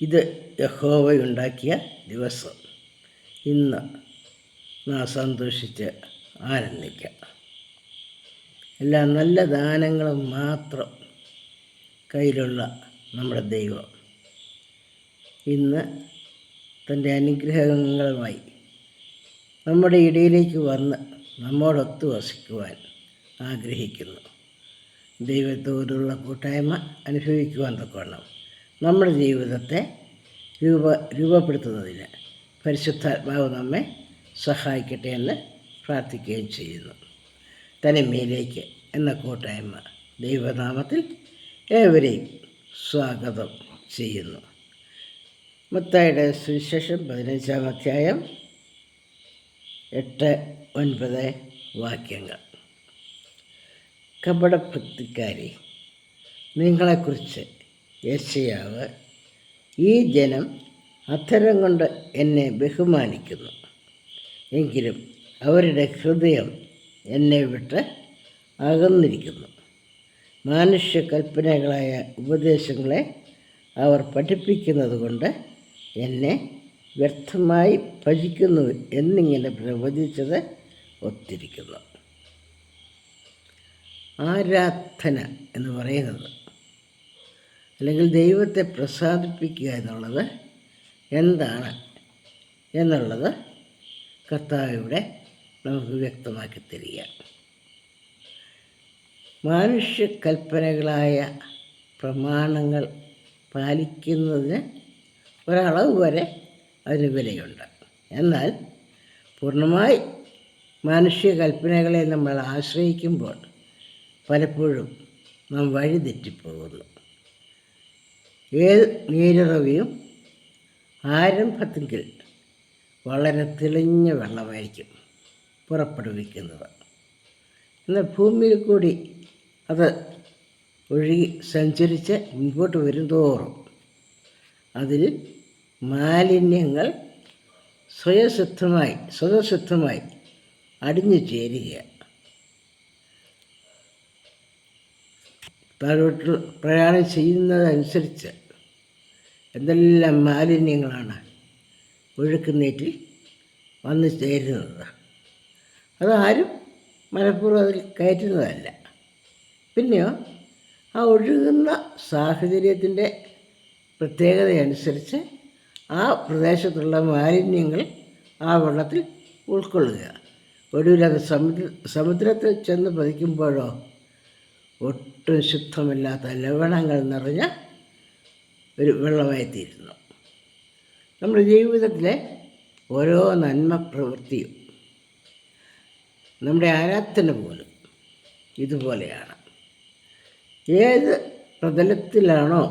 ഇത് യഹോവയുണ്ടാക്കിയ ദിവസം. ഇന്ന് നാം സന്തോഷിച്ച് ആനന്ദിക്കാം. എല്ലാ നല്ല ദാനങ്ങളും മാത്രം കയ്യിലുള്ള നമ്മുടെ ദൈവം. ഇന്ന് തന്റെ അനുഗ്രഹങ്ങളുമായി നമ്മുടെ ഇടയിലേക്ക് വന്ന് നമ്മോടൊത്ത് വസിക്കുവാൻ ആഗ്രഹിക്കുന്നു. ദൈവത്തോടുള്ള കൂട്ടായ്മ അനുഭവിക്കുവാൻ തക്കവണ്ണം നമ്മുടെ ജീവിതത്തെ രൂപ രൂപപ്പെടുത്തുന്നതിന് പരിശുദ്ധാത്മാവ് നമ്മെ സഹായിക്കട്ടെ എന്ന് പ്രാർത്ഥിക്കുകയും ചെയ്യുന്നു. തനിമയിലേക്ക് എന്ന കൂട്ടായ്മ ദൈവനാമത്തിൽ ഏവരെയും സ്വാഗതം ചെയ്യുന്നു. മുത്തായുടെ സുവിശേഷം പതിനഞ്ചാം അധ്യായം എട്ട് ഒൻപത് വാക്യങ്ങൾ. കപടഭക്തിക്കാരി നിങ്ങളെക്കുറിച്ച് യശയാവ് ഈ ജനം അധരം കൊണ്ട് എന്നെ ബഹുമാനിക്കുന്നു. എങ്കിലും അവരുടെ ഹൃദയം എന്നെ വിട്ട് അകന്നിരിക്കുന്നു. മാനുഷ്യ കൽപ്പനകളായ ഉപദേശങ്ങളെ അവർ പഠിപ്പിക്കുന്നത് കൊണ്ട് എന്നെ വ്യർത്ഥമായി ഭജിക്കുന്നു എന്നിങ്ങനെ പ്രവചിച്ചത് ഒത്തിരിക്കുന്നു. ആരാധന എന്ന് പറയുന്നത് അല്ലെങ്കിൽ ദൈവത്തെ പ്രസാദിപ്പിക്കുക എന്നുള്ളത് എന്താണ് എന്നുള്ളത് കർത്താവിടെ നമുക്ക് വ്യക്തമാക്കി തരിക. മനുഷ്യ കൽപ്പനകളായ പ്രമാണങ്ങൾ പാലിക്കുന്നതിന് ഒരളവ് വരെ അതിന് വിലയുണ്ട്. എന്നാൽ പൂർണമായി മനുഷ്യ കൽപ്പനകളെ നമ്മൾ ആശ്രയിക്കുമ്പോൾ പലപ്പോഴും നാം വഴിതെറ്റിപ്പോകുന്നു. ഏത് നീരിറവിയും ആരംഭത്തിൽ വളരെ തെളിഞ്ഞ വെള്ളമായിരിക്കും പുറപ്പെടുവിക്കുന്നത്. എന്നാൽ ഭൂമിയിൽ കൂടി അത് ഒഴുകി സഞ്ചരിച്ച് മുൻപോട്ട് വരുന്തോറും അതിൽ മാലിന്യങ്ങൾ സ്വയസിദ്ധമായി സ്വതസിദ്ധമായി അടിഞ്ഞു ചേരുക താഴോട്ട് പ്രയാണം ചെയ്യുന്നതനുസരിച്ച് എന്തെല്ലാം മാലിന്യങ്ങളാണ് ഒഴുക്കുന്നേറ്റിൽ വന്നു ചേരുന്നത്? അതാരും മനഃപൂർവം അതിൽ കയറ്റുന്നതല്ല. പിന്നെയോ ആ ഒഴുകുന്ന സാഹചര്യത്തിന്റെ പ്രത്യേകതയനുസരിച്ച് ആ പ്രദേശത്തുള്ള മാലിന്യങ്ങൾ ആ വെള്ളത്തിൽ ഉൾക്കൊള്ളുക. ഒടുവിൽ അത് സമുദ്ര സമുദ്രത്തിൽ ചെന്ന് പതിക്കുമ്പോഴോ? ഒട്ടും ശുദ്ധമില്ലാത്ത ലവണങ്ങൾ നിറഞ്ഞ ഒരു വെള്ളമായിത്തീരുന്നു നമ്മുടെ ജീവിതത്തിലെ ഓരോ നന്മ പ്രവൃത്തിയും നമ്മുടെ ആരാധന പോലും ഇതുപോലെയാണ്. ഏത് പ്രതലത്തിലാണോ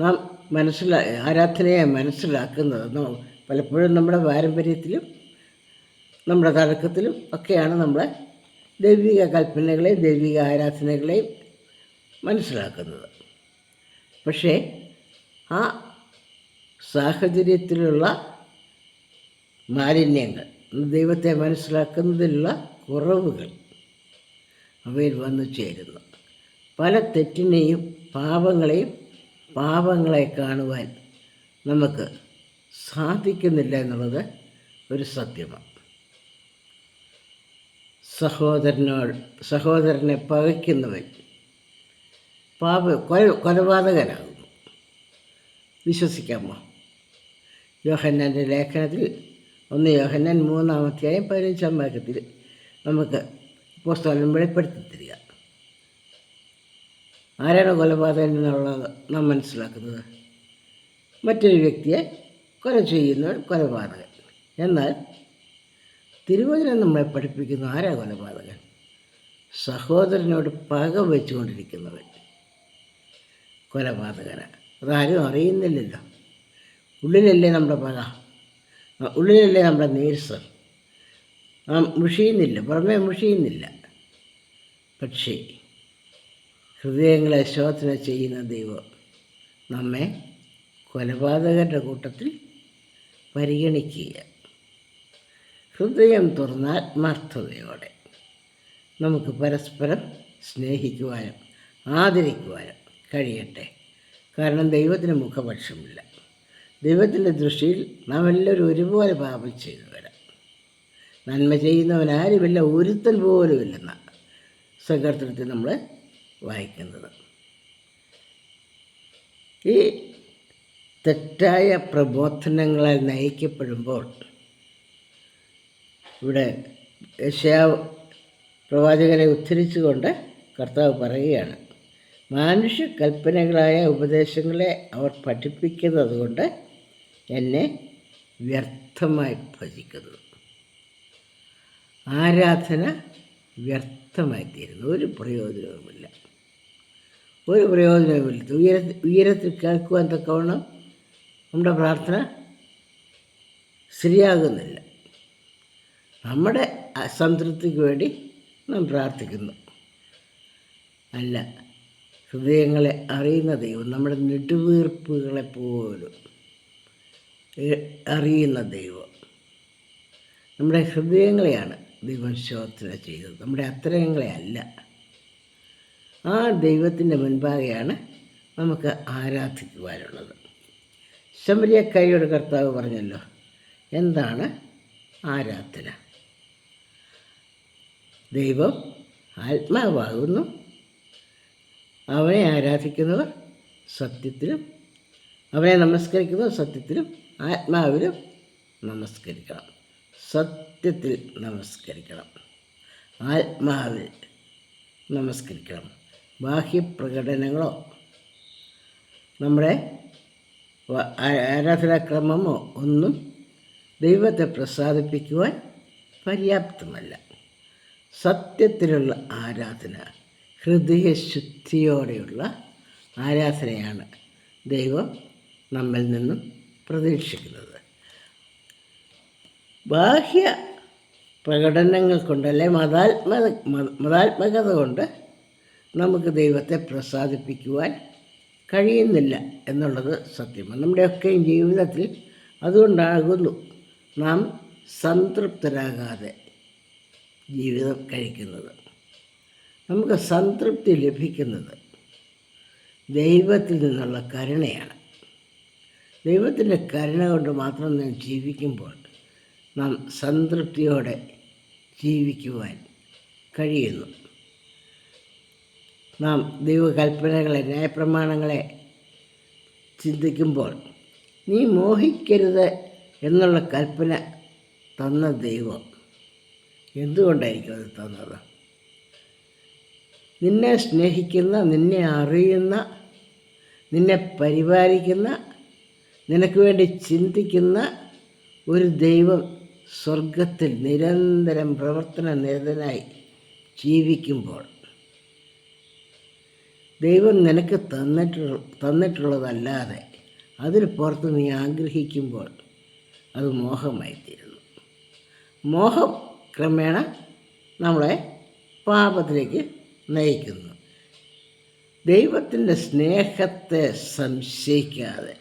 നാം മനസ്സിലാ ആരാധനയെ മനസ്സിലാക്കുന്നത് പലപ്പോഴും നമ്മുടെ പാരമ്പര്യത്തിലും നമ്മുടെ തഴക്കത്തിലും ഒക്കെയാണ് നമ്മൾ ദൈവിക കൽപ്പനകളെയും ദൈവിക ആരാധനകളെയും മനസ്സിലാക്കുന്നത്. പക്ഷേ ആ സാഹചര്യത്തിലുള്ള മാലിന്യങ്ങൾ ദൈവത്തെ മനസ്സിലാക്കുന്നതിലുള്ള കുറവുകൾ അവയിൽ വന്നു ചേരുന്നു. പല തെറ്റിനെയും പാപങ്ങളെയും പാപങ്ങളെ കാണുവാൻ നമുക്ക് സാധിക്കുന്നില്ല എന്നുള്ളത് ഒരു സത്യമാണ്. സഹോദരനോട് സഹോദരനെ പകയ്ക്കുന്നവൻ പാപ കൊല കൊലപാതകനാകുന്നു. വിശ്വസിക്കാമോ? യോഹന്നാന്റെ ലേഖനത്തിൽ ഒന്ന് യോഹന്നാൻ മൂന്നാമത്തെയായും പതിനഞ്ചാം വാക്യത്തിൽ നമുക്ക് പുസ്തകം വെളിപ്പെടുത്തി തരിക. ആരാണ് കൊലപാതകൻ എന്നുള്ളത് നാം മനസ്സിലാക്കുന്നത്? മറ്റൊരു വ്യക്തിയെ കൊല ചെയ്യുന്ന കൊലപാതകൻ. എന്നാൽ തിരുവചനം നമ്മളെ പഠിപ്പിക്കുന്ന ആരാ കൊലപാതകൻ? സഹോദരനോട് പക വെച്ചുകൊണ്ടിരിക്കുന്നവൻ. കൊലപാതകന. അതാരും അറിയുന്നില്ലല്ലോ. ഉള്ളിലല്ലേ നമ്മുടെ പക ഉള്ളിലല്ലേ നമ്മുടെ നീർസ് നാം മുഷിയുന്നില്ല. പുറമേ മുഷിയുന്നില്ല. പക്ഷേ ഹൃദയങ്ങളെ ശോധന ചെയ്യുന്ന ദൈവം നമ്മെ കൊലപാതകരുടെ കൂട്ടത്തിൽ പരിഗണിക്കുക ഹൃദയം തുറന്ന ആത്മാർത്ഥതയോടെ നമുക്ക് പരസ്പരം സ്നേഹിക്കുവാനും ആദരിക്കുവാനും കഴിയട്ടെ. കാരണം ദൈവത്തിന് മുഖപക്ഷമില്ല. ദൈവത്തിന്റെ ദൃഷ്ടിയിൽ നാം എല്ലാവരും ഒരുപോലെ പാപം ചെയ്തു വരാം നന്മ ചെയ്യുന്നവൻ ആരുമില്ല ഒരുത്തൽ പോലുമില്ലെന്ന സങ്കീർത്തനത്തിൽ നമ്മൾ വായിക്കുന്നത്. ഈ തെറ്റായ പ്രബോധനങ്ങളാൽ നയിക്കപ്പെടുമ്പോൾ ഇവിടെ യശാവ് പ്രവാചകനെ ഉദ്ധരിച്ചുകൊണ്ട് കർത്താവ് പറയുകയാണ്. മാനുഷ്യ കൽപ്പനകളായ ഉപദേശങ്ങളെ അവർ പഠിപ്പിക്കുന്നത് കൊണ്ട് എന്നെ വ്യർത്ഥമായി ഭജിക്കുന്നു. ആരാധന വ്യർത്ഥമായി തീരുന്നു. ഒരു പ്രയോജനവുമില്ല. ഒരു പ്രയോജനവുമില്ല. ഉയര ഉയരത്തിൽ കേൾക്കുവാൻ തക്കവണ്ണം നമ്മുടെ പ്രാർത്ഥന ശരിയാകുന്നില്ല. നമ്മുടെ സംതൃപ്തിക്ക് വേണ്ടി നാം പ്രാർത്ഥിക്കുന്നു. അല്ല ഹൃദയങ്ങളെ അറിയുന്ന ദൈവം നമ്മുടെ നെടുവീർപ്പുകളെ പോലും അറിയുന്ന ദൈവം. നമ്മുടെ ഹൃദയങ്ങളെയാണ് ദൈവം ശോധന ചെയ്തത്. നമ്മുടെ അത്തരങ്ങളെ അല്ല ആ ദൈവത്തിന്റെ മുൻപാകെയാണ് നമുക്ക് ആരാധിക്കുവാനുള്ളത്. ശമരിയക്കാരിയുടെ കർത്താവ് പറഞ്ഞല്ലോ എന്താണ് ആരാധന? ദൈവം ആത്മാവാകുന്നു അവനെ ആരാധിക്കുന്നവർ സത്യത്തിലും അവനെ നമസ്കരിക്കുന്നവർ സത്യത്തിലും ആത്മാവിലും നമസ്കരിക്കണം. സത്യത്തിൽ നമസ്കരിക്കണം. ആത്മാവിൽ നമസ്കരിക്കണം. ബാഹ്യപ്രകടനങ്ങളോ നമ്മുടെ ആരാധനാക്രമമോ ഒന്നും ദൈവത്തെ പ്രസാദിപ്പിക്കുവാൻ പര്യാപ്തമല്ല. സത്യത്തിലുള്ള ആരാധന ഹൃദയശുദ്ധിയോടെയുള്ള ആരാധനയാണ് ദൈവം നമ്മിൽ നിന്നും പ്രതീക്ഷിക്കുന്നത്. ബാഹ്യ പ്രകടനങ്ങൾ കൊണ്ട് അല്ലെ മതാത്മ മതാത്മകത കൊണ്ട് നമുക്ക് ദൈവത്തെ പ്രസാദിപ്പിക്കുവാൻ കഴിയുന്നില്ല എന്നുള്ളത് സത്യമാണ്. നമ്മുടെയൊക്കെ ജീവിതത്തിൽ അതുകൊണ്ടാകുന്നു നാം സംതൃപ്തരാകാതെ ജീവിതം കഴിക്കുന്നത്. നമുക്ക് സംതൃപ്തി ലഭിക്കുന്നത് ദൈവത്തിൽ നിന്നുള്ള കരുണയാണ്. ദൈവത്തിന്റെ കരുണ കൊണ്ട് മാത്രം നാം ജീവിക്കുമ്പോൾ നാം സംതൃപ്തിയോടെ ജീവിക്കുവാൻ കഴിയുന്നു. നാം ദൈവകൽപ്പനകളെ ന്യായപ്രമാണങ്ങളെ ചിന്തിക്കുമ്പോൾ നീ മോഹിക്കരുത് എന്നുള്ള കൽപ്പന തന്ന ദൈവം. എന്തുകൊണ്ടായിരിക്കും അത് തന്നത്? നിന്നെ സ്നേഹിക്കുന്ന നിന്നെ അറിയുന്ന നിന്നെ പരിപാലിക്കുന്ന നിനക്ക് വേണ്ടി ചിന്തിക്കുന്ന ഒരു ദൈവം സ്വർഗത്തിൽ നിരന്തരം പ്രവർത്തന നിരതനായി ജീവിക്കുമ്പോൾ ദൈവം നിനക്ക് തന്നിട്ടുള്ള തന്നിട്ടുള്ളതല്ലാതെ അതിന് പുറത്ത് നീ ആഗ്രഹിക്കുമ്പോൾ അത് മോഹമായിത്തീരുന്നു. മോഹം ക്രമേണ നമ്മളെ പാപത്തിലേക്ക് നയിക്കുന്നു ദൈവത്തിന്റെ സ്നേഹത്തെ സംശയിക്കാതെ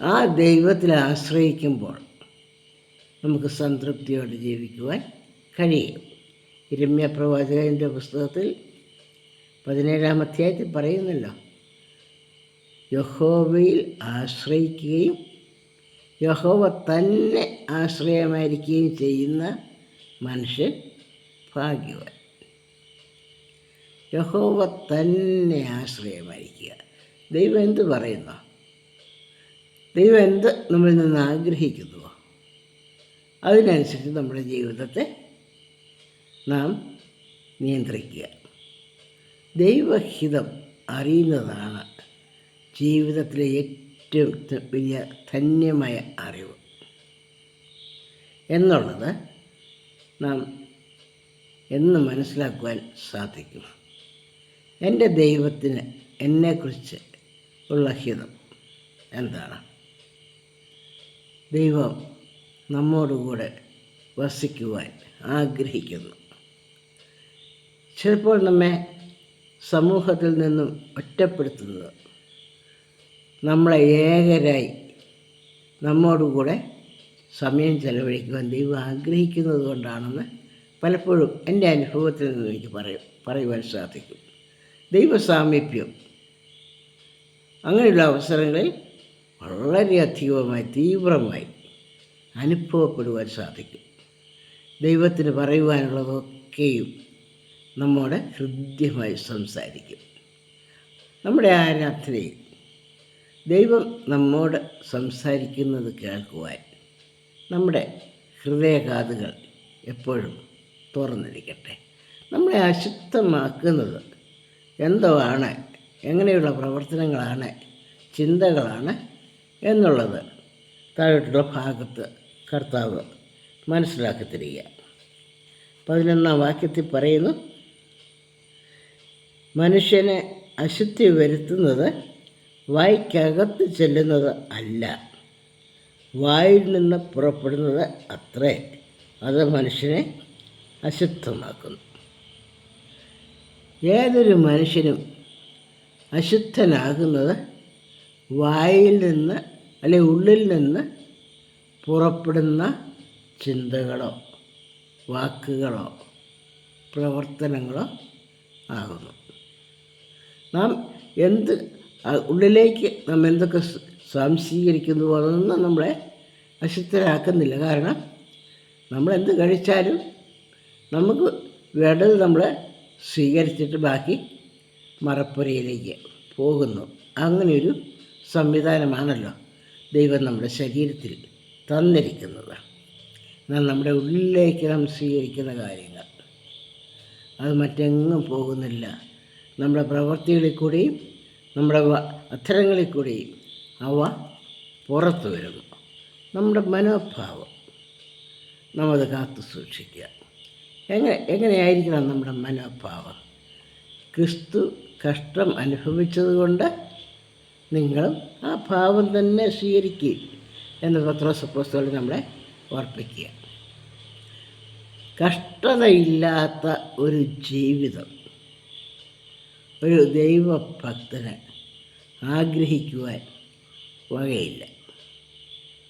ആ ദൈവത്തിൽ ആശ്രയിക്കുമ്പോൾ നമുക്ക് സംതൃപ്തിയോടെ ജീവിക്കുവാൻ കഴിയും. രമ്യ പ്രവാചകന്റെ പുസ്തകത്തിൽ പതിനേഴാം അധ്യായത്തിൽ പറയുന്നല്ലോ യഹോവയിൽ ആശ്രയിക്കുകയും യഹോവ തന്നെ ആശ്രയമായിരിക്കുകയും ചെയ്യുന്ന മനുഷ്യൻ ഭാഗ്യവാൻ. യഹോവ തന്നെ ആശ്രയമായിരിക്കുക. ദൈവം എന്ത് പറയുന്നു? ദൈവം എന്ത് നമ്മളിൽ നിന്ന് ആഗ്രഹിക്കുന്നുവോ അതിനനുസരിച്ച് നമ്മുടെ ജീവിതത്തെ നാം നിയന്ത്രിക്കുക. ദൈവഹിതം അറിയുന്നതാണ് ജീവിതത്തിലെ ഏറ്റവും വലിയ ധന്യമായ അറിവ്. എന്നുള്ളത് നാം എന്ന് മനസ്സിലാക്കുവാൻ സാധിക്കും. എന്റെ ദൈവത്തിന് എന്നെക്കുറിച്ച് ഉള്ള ഹിതം എന്താണ്? ദൈവം നമ്മോടുകൂടെ വസിക്കുവാൻ ആഗ്രഹിക്കുന്നു. ചിലപ്പോൾ നമ്മെ സമൂഹത്തിൽ നിന്നും ഒറ്റപ്പെടുത്തുന്നത് നമ്മളെ ഏകരായി നമ്മോടുകൂടെ സമയം ചെലവഴിക്കുവാൻ ദൈവം ആഗ്രഹിക്കുന്നത് കൊണ്ടാണെന്ന് പലപ്പോഴും എന്റെ അനുഭവത്തിൽ നിന്ന് എനിക്ക് പറയും പറയുവാൻ സാധിക്കും. ദൈവസാമീപ്യം. അങ്ങനെയുള്ള അവസരങ്ങളിൽ വളരെയധികമായി തീവ്രമായി അനുഭവപ്പെടുവാൻ സാധിക്കും. ദൈവത്തിന് പറയുവാനുള്ളതൊക്കെയും നമ്മുടെ ഹൃദ്യമായി സംസാരിക്കും. നമ്മുടെ ആരാധനയിൽ ദൈവം നമ്മോട് സംസാരിക്കുന്നത് കേൾക്കുവാൻ നമ്മുടെ ഹൃദയകാതുകൾ എപ്പോഴും തുറന്നിരിക്കട്ടെ. നമ്മളെ അശുദ്ധമാക്കുന്നത് എന്തോ ആണ് എങ്ങനെയുള്ള പ്രവർത്തനങ്ങളാണ്? ചിന്തകളാണ് എന്നുള്ളത് താഴോട്ടുള്ള ഭാഗത്ത് കർത്താവ് മനസ്സിലാക്കി തരിക പതിനൊന്നാം വാക്യത്തിൽ പറയുന്നു മനുഷ്യനെ അശുദ്ധി വരുത്തുന്നത് വായ്ക്കകത്ത് ചെല്ലുന്നത് അല്ല വായിൽ നിന്ന് പുറപ്പെടുന്നത് അത്രേ. അത് മനുഷ്യനെ അശുദ്ധമാക്കുന്നു. ഏതൊരു മനുഷ്യനും അശുദ്ധനാകുന്നത് വായിൽ നിന്ന് അല്ലെ ഉള്ളിൽ നിന്ന് പുറപ്പെടുന്ന ചിന്തകളോ വാക്കുകളോ പ്രവർത്തനങ്ങളോ ആകുന്നു. നാം എന്ത് ഉള്ളിലേക്ക് നാം എന്തൊക്കെ സംശീകരിക്കുന്നു അതൊന്നും നമ്മളെ അശുദ്ധരാക്കുന്നില്ല. കാരണം നമ്മളെന്ത് കഴിച്ചാലും നമുക്ക് വേണ്ടത് നമ്മൾ സ്വീകരിച്ചിട്ട് ബാക്കി മറപ്പുരയിലേക്ക് പോകുന്നു. അങ്ങനെയൊരു സംവിധാനമാണല്ലോ ദൈവം നമ്മുടെ ശരീരത്തിൽ തന്നിരിക്കുന്നത്. എന്നാൽ നമ്മുടെ ഉള്ളിലേക്ക് നാം സ്വീകരിക്കുന്ന കാര്യങ്ങൾ. അത് മറ്റെങ്ങും പോകുന്നില്ല. നമ്മുടെ പ്രവൃത്തികളിൽ കൂടിയും നമ്മുടെ അക്ഷരങ്ങളിൽ കൂടിയും അവ പുറത്തു വരുന്നു നമ്മുടെ മനോഭാവം നമ്മത് കാത്തു സൂക്ഷിക്കുക എങ്ങനെ എങ്ങനെയായിരിക്കണം നമ്മുടെ മനോഭാവം? ക്രിസ്തു കഷ്ടം അനുഭവിച്ചതുകൊണ്ട് നിങ്ങളും ആ ഭാവം തന്നെ സ്വീകരിക്കുക എന്ന് പത്രോസപ്പോസ്തോലൻ നമ്മളെ ഓർപ്പിക്കുക. കഷ്ടതയില്ലാത്ത ഒരു ജീവിതം ഒരു ദൈവഭക്തന് ആഗ്രഹിക്കുവാൻ വകയില്ല.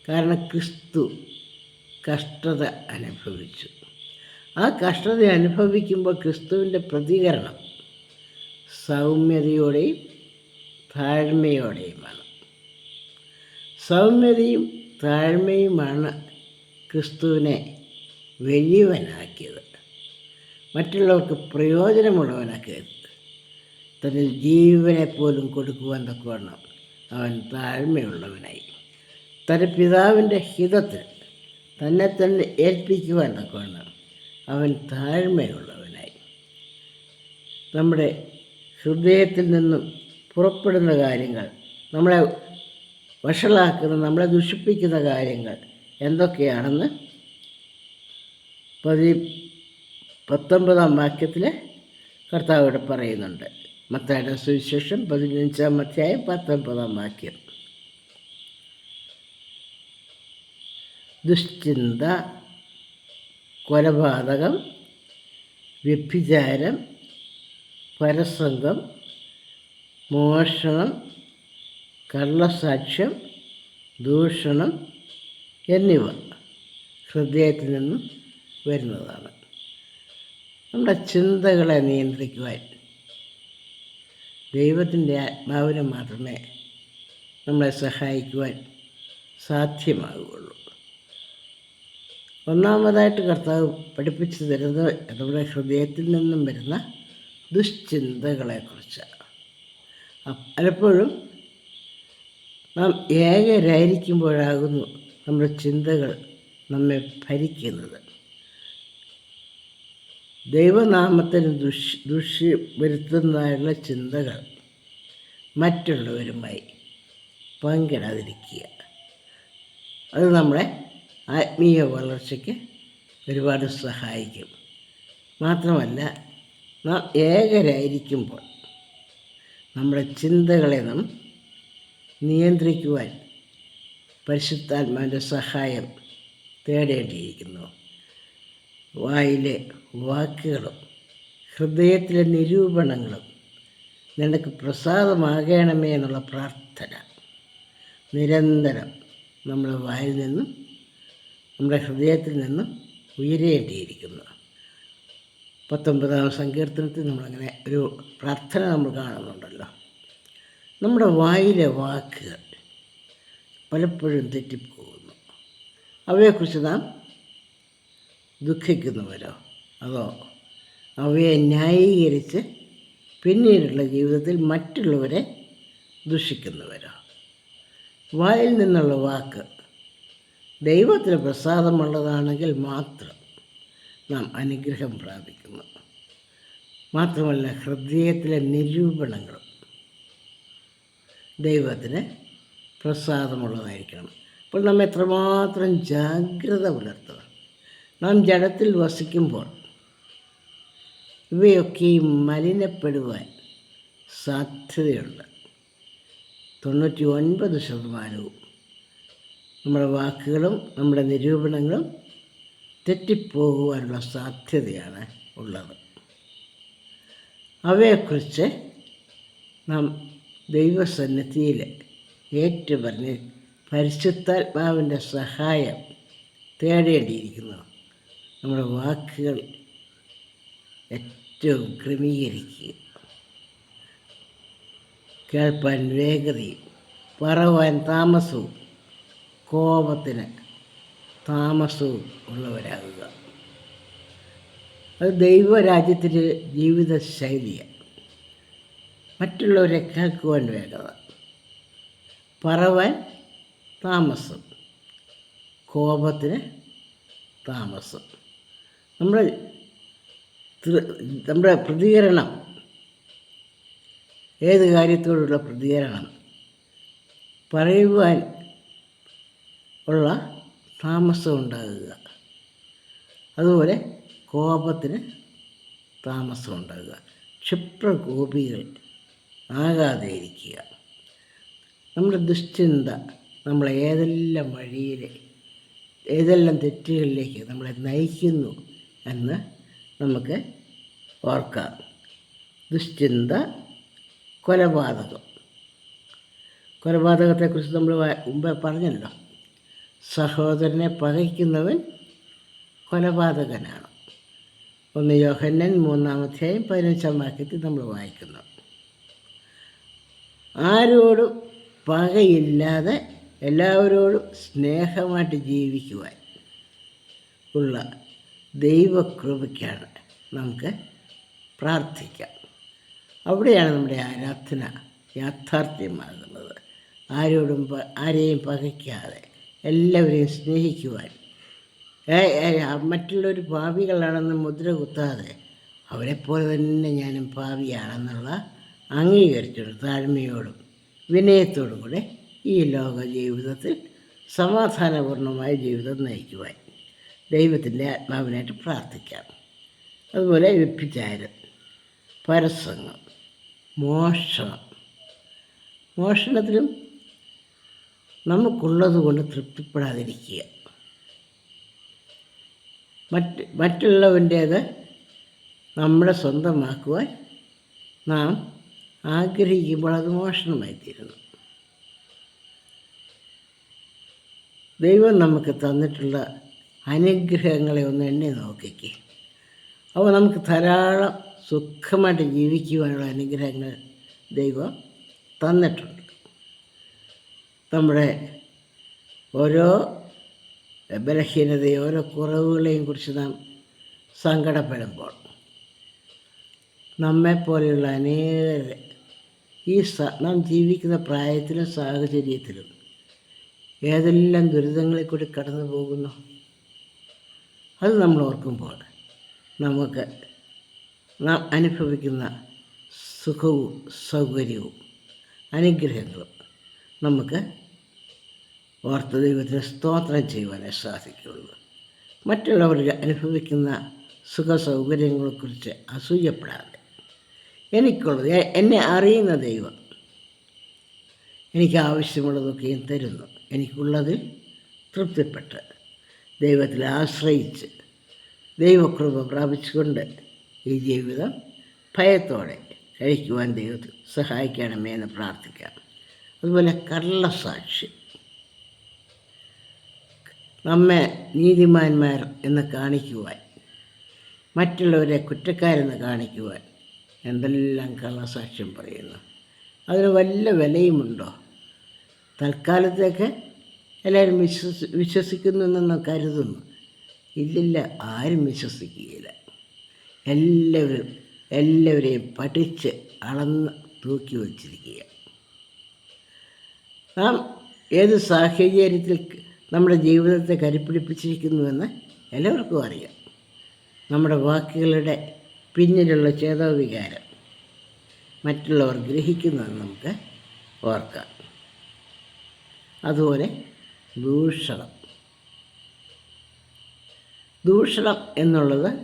കാരണം ക്രിസ്തു കഷ്ടത അനുഭവിച്ചു. ആ കഷ്ടത അനുഭവിക്കുമ്പോൾ ക്രിസ്തുവിന്റെ പ്രതികരണം സൗമ്യതയോടെയും താഴ്മയോടെയുമാണ്. സൗമ്യതയും താഴ്മയുമാണ് ക്രിസ്തുവിനെ വലിയവനാക്കിയത് മറ്റുള്ളവർക്ക് പ്രയോജനമുള്ളവനാക്കിയത്. തന്റെ ജീവനെ പോലും കൊടുക്കുവാൻ തക്കവണ്ണം അവൻ താഴ്മയുള്ളവനായി. തന്റെ പിതാവിന്റെ ഹിതത്തിൽ തന്നെ തന്നെ ഏൽപ്പിക്കുവാൻ തക്കവണ്ണം അവൻ താഴ്മയുള്ളവനായി. നമ്മുടെ ഹൃദയത്തിൽ നിന്നും പുറപ്പെടുന്ന കാര്യങ്ങൾ നമ്മളെ വഷളാക്കുന്ന നമ്മളെ ദുഷിപ്പിക്കുന്ന കാര്യങ്ങൾ എന്തൊക്കെയാണെന്ന് പതി പത്തൊമ്പതാം വാക്യത്തിൽ ഇവിടെ പറയുന്നുണ്ട്. മത്തായുടെ സുവിശേഷം പതിനഞ്ചാം അധ്യായം പത്തൊമ്പതാം വാക്യം. ദുശ്ചിന്ത കൊലപാതകം വ്യഭിചാരം പരസംഗം മോഷണം കള്ളസാക്ഷ്യം ദൂഷണം എന്നിവ ഹൃദയത്തിൽ നിന്നും വരുന്നതാണ്. നമ്മുടെ ചിന്തകളെ നിയന്ത്രിക്കുവാൻ ദൈവത്തിന്റെ ആത്മാവിനെ മാത്രമേ നമ്മളെ സഹായിക്കുവാൻ സാധ്യമാകുകയുള്ളൂ. ഒന്നാമതായിട്ട് കർത്താവ് പഠിപ്പിച്ചു തരുന്നത് നമ്മുടെ ഹൃദയത്തിൽ നിന്നും വരുന്ന ദുശ്ചിന്തകളെക്കുറിച്ചാണ് പലപ്പോഴും നാം ഏകരായിരിക്കുമ്പോഴാകുന്നു നമ്മുടെ ചിന്തകൾ നമ്മെ ഭരിക്കുന്നത്. ദൈവനാമത്തിന് ദുഷ് ദുഷ്യ വരുത്തുന്നതായുള്ള ചിന്തകൾ മറ്റുള്ളവരുമായി പങ്കിടാതിരിക്കുക. അത് നമ്മളെ ആത്മീയ വളർച്ചയ്ക്ക് ഒരുപാട് സഹായിക്കും. മാത്രമല്ല നാം ഏകരായിരിക്കുമ്പോൾ നമ്മുടെ ചിന്തകളെ നാം നിയന്ത്രിക്കുവാൻ പരിശുദ്ധാത്മാവിന്റെ സഹായം തേടേണ്ടിയിരിക്കുന്നു. വായിലെ വാക്കുകളും ഹൃദയത്തിലെ നിരൂപണങ്ങളും നിനക്ക് പ്രസാദമാകണമേ എന്നുള്ള പ്രാർത്ഥന നിരന്തരം നമ്മുടെ വായിൽ നിന്നും നമ്മുടെ ഹൃദയത്തിൽ നിന്ന് ഉയരേണ്ടിയിരിക്കുന്നു. പത്തൊമ്പതാം സങ്കീർത്തനത്തിൽ നമ്മളങ്ങനെ ഒരു പ്രാർത്ഥന നമ്മൾ കാണുന്നുണ്ടല്ലോ. നമ്മുടെ വായിലെ വാക്കുകൾ പലപ്പോഴും തെറ്റിപ്പോകുന്നു. അവയെക്കുറിച്ച് നാം ദുഃഖിക്കുന്നവരോ അതോ അവയെ ന്യായീകരിച്ച് പിന്നീടുള്ള ജീവിതത്തിൽ മറ്റുള്ളവരെ ദുഷിക്കുന്നവരോ വായിൽ നിന്നുള്ള വാക്ക് ദൈവത്തിന് പ്രസാദമുള്ളതാണെങ്കിൽ മാത്രം നാം അനുഗ്രഹം പ്രാപിക്കുന്നു. മാത്രമല്ല ഹൃദയത്തിലെ നിരൂപണങ്ങളും ദൈവത്തിന് പ്രസാദമുള്ളതായിരിക്കണം. അപ്പോൾ നാം എത്രമാത്രം ജാഗ്രത പുലർത്തണം. നാം ജഡത്തിൽ വസിക്കുമ്പോൾ ഇവയൊക്കെയും മലിനപ്പെടുവാൻ സാധ്യതയുണ്ട്. തൊണ്ണൂറ്റി ഒൻപത് ശതമാനവും നമ്മുടെ വാക്കുകളും നമ്മുടെ നിരൂപണങ്ങളും തെറ്റിപ്പോകുവാനുള്ള സാധ്യതയാണ് ഉള്ളത്. അവയെക്കുറിച്ച് നാം ദൈവസന്നിധിയിൽ ഏറ്റുപറഞ്ഞ് പരിശുദ്ധാത്മാവിന്റെ സഹായം തേടേണ്ടിയിരിക്കുന്നു. നമ്മുടെ വാക്കുകൾ ഏറ്റവും ക്രമീകരിക്കുക. കേൾപ്പാൻ വേഗതയും പറവാൻ താമസവും കോപത്തിന് താമസവും ഉള്ളവരാകുക. അത് ദൈവരാജ്യത്തിന്റെ ജീവിത ശൈലിയാണ് മറ്റുള്ളവരെ കേൾക്കുവാൻ വേണ്ടത് പറവാൻ താമസം കോപത്തിന് താമസം. നമ്മൾ നമ്മുടെ പ്രതികരണം ഏത് കാര്യത്തോടുള്ള പ്രതികരണം? പറയുവാൻ ഉള്ള താമസം ഉണ്ടാകുക. അതുപോലെ കോപത്തിന് താമസം ഉണ്ടാകുക. ക്ഷിപ്രകോപികൾ ആകാതെ ഇരിക്കുക. നമ്മുടെ ദുശ്ചിന്ത നമ്മളെ ഏതെല്ലാം വഴിയിൽ ഏതെല്ലാം തെറ്റുകളിലേക്ക് നമ്മളെ നയിക്കുന്നു എന്ന് നമുക്ക് ഓർക്കാം. ദുശ്ചിന്ത കൊലപാതകം. കൊലപാതകത്തെക്കുറിച്ച് നമ്മൾ മുമ്പേ പറഞ്ഞല്ലോ. സഹോദരനെ പകയ്ക്കുന്നവൻ കൊലപാതകനാണ്. ഒന്ന് യോഹന്നൻ മൂന്നാമധ്യായം പതിനഞ്ചാം വാക്യത്തിൽ നമ്മൾ വായിക്കുന്നു. ആരോടും പകയില്ലാതെ എല്ലാവരോടും സ്നേഹമായിട്ട് ജീവിക്കുവാൻ ഉള്ള ദൈവകൃപയ്ക്കാണ് നമുക്ക് പ്രാർത്ഥിക്കാം. അവിടെയാണ് നമ്മുടെ ആരാധന യാഥാർത്ഥ്യമാകുന്നത്. ആരോടും ആരെയും പകയ്ക്കാതെ എല്ലാവരെയും സ്നേഹിക്കുവാൻ. മറ്റുള്ളവർ ഭാവികളാണെന്ന് മുദ്ര കുത്താതെ അവരെപ്പോലെ തന്നെ ഞാനും ഭാവിയാണെന്നുള്ള അംഗീകരിച്ചൊരു താഴ്മയോടും വിനയത്തോടും കൂടെ ഈ ലോക ജീവിതത്തിൽ സമാധാനപൂർണമായ ജീവിതം നയിക്കുവാൻ ദൈവത്തിന്റെ ആത്മാവിനായിട്ട് പ്രാർത്ഥിക്കാം. അതുപോലെ വ്യഭിചാരം പരസംഗം മോഷണം. മോഷണത്തിലും നമുക്കുള്ളത് കൊണ്ട് തൃപ്തിപ്പെടാതിരിക്കുക. മറ്റ് മറ്റുള്ളവന്റേത് നമ്മുടെ സ്വന്തമാക്കുവാൻ നാം ആഗ്രഹിക്കുമ്പോൾ അത് മോഷണമായി തീരുന്നു ദൈവം നമുക്ക് തന്നിട്ടുള്ള അനുഗ്രഹങ്ങളെ ഒന്ന് എണ്ണി നോക്കിക്കേ. അപ്പോൾ നമുക്ക് ധാരാളം സുഖമായിട്ട് ജീവിക്കുവാനുള്ള അനുഗ്രഹങ്ങൾ ദൈവം തന്നിട്ടുണ്ട്. നമ്മുടെ ഓരോ ബലഹീനതയും ഓരോ കുറവുകളെയും കുറിച്ച് നാം സങ്കടപ്പെടുമ്പോൾ നമ്മെപ്പോലെയുള്ള അനേകരെ ഈ നാം ജീവിക്കുന്ന പ്രായത്തിലും സാഹചര്യത്തിലും ഏതെല്ലാം ദുരിതങ്ങളിൽ കൂടി കടന്നു പോകുന്നു അത് നമ്മൾ ഓർക്കുമ്പോൾ നമുക്ക് നാം അനുഭവിക്കുന്ന സുഖവും സൗകര്യവും അനുഗ്രഹങ്ങളും നമുക്ക് ഓർത്ത ദൈവത്തിന് സ്തോത്രം ചെയ്യുവാനേ സാധിക്കുകയുള്ളൂ. മറ്റുള്ളവർ അനുഭവിക്കുന്ന സുഖ സൗകര്യങ്ങളെക്കുറിച്ച് അസൂയപ്പെടാതെ. എനിക്കുള്ളത് എന്നെ അറിയുന്ന ദൈവം എനിക്ക് ആവശ്യമുള്ളതൊക്കെയും തരുന്നു. എനിക്കുള്ളതിൽ തൃപ്തിപ്പെട്ട് ദൈവത്തിൽ ആശ്രയിച്ച് ദൈവകൃപ പ്രാപിച്ചുകൊണ്ട് ഈ ജീവിതം ഭയത്തോടെ കഴിക്കുവാൻ ദൈവത്തിൽ സഹായിക്കണമേ എന്ന് പ്രാർത്ഥിക്കാം. അതുപോലെ കള്ളസാക്ഷി നമ്മെ നീതിമാന്മാർ എന്ന് കാണിക്കുവാൻ മറ്റുള്ളവരെ കുറ്റക്കാരെന്ന് കാണിക്കുവാൻ എന്തെല്ലാം കള്ളസാക്ഷ്യം പറയുന്നു. അതിന് വല്ല വിലയുമുണ്ടോ? തൽക്കാലത്തേക്ക് എല്ലാവരും വിശ്വസി വിശ്വസിക്കുന്നു എന്നൊന്ന് കരുതുന്നു. ഇല്ലില്ല ആരും വിശ്വസിക്കുകയില്ല. എല്ലാവരും എല്ലാവരെയും പഠിച്ച് അളന്ന് തൂക്കി വച്ചിരിക്കുക നാം ഏത് സാഹചര്യത്തിൽ നമ്മുടെ ജീവിതത്തെ കരുപ്പിടിപ്പിച്ചിരിക്കുന്നുവെന്ന് എല്ലാവർക്കും അറിയാം. നമ്മുടെ വാക്കുകളുടെ പിന്നിലുള്ള ചേതോവികാരം മറ്റുള്ളവർ ഗ്രഹിക്കുന്നുവെന്ന് നമുക്ക് ഓർക്കാം. അതുപോലെ ദൂഷണം. ദൂഷണം എന്നുള്ളത്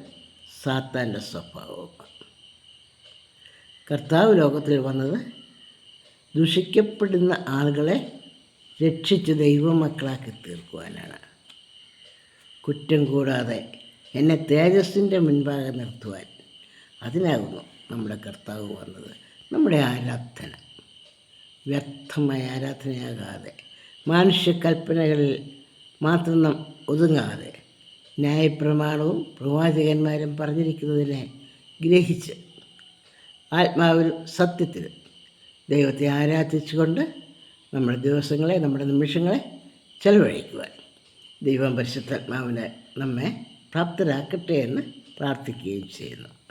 സാത്താന്റെ സ്വഭാവം കർത്താവ് ലോകത്തിൽ വന്നത് ദുഷിക്കപ്പെടുന്ന ആളുകളെ രക്ഷിച്ച് ദൈവമക്കളാക്കി തീർക്കുവാനാണ്. കുറ്റം കൂടാതെ എന്നെ തേജസ്സിന്റെ മുൻപാകെ നിർത്തുവാൻ അതിനാകുന്നു നമ്മുടെ കർത്താവ് വന്നത്. നമ്മുടെ ആരാധന. വ്യർത്ഥമായ ആരാധനയാകാതെ മാനുഷ്യകൽപ്പനകളിൽ മാത്രം നാം ഒതുങ്ങാതെ ന്യായപ്രമാണവും പ്രവാചകന്മാരും പറഞ്ഞിരിക്കുന്നതിനെ ഗ്രഹിച്ച് ആത്മാവിൽ സത്യത്തിൽ ദൈവത്തെ ആരാധിച്ചുകൊണ്ട് നമ്മുടെ ദിവസങ്ങളെ നമ്മുടെ നിമിഷങ്ങളെ ചെലവഴിക്കുവാൻ ദൈവം പരിശുദ്ധാത്മാവിനെ നമ്മെ പ്രാപ്തരാക്കട്ടെ എന്ന് പ്രാർത്ഥിക്കുകയും ചെയ്യുന്നു.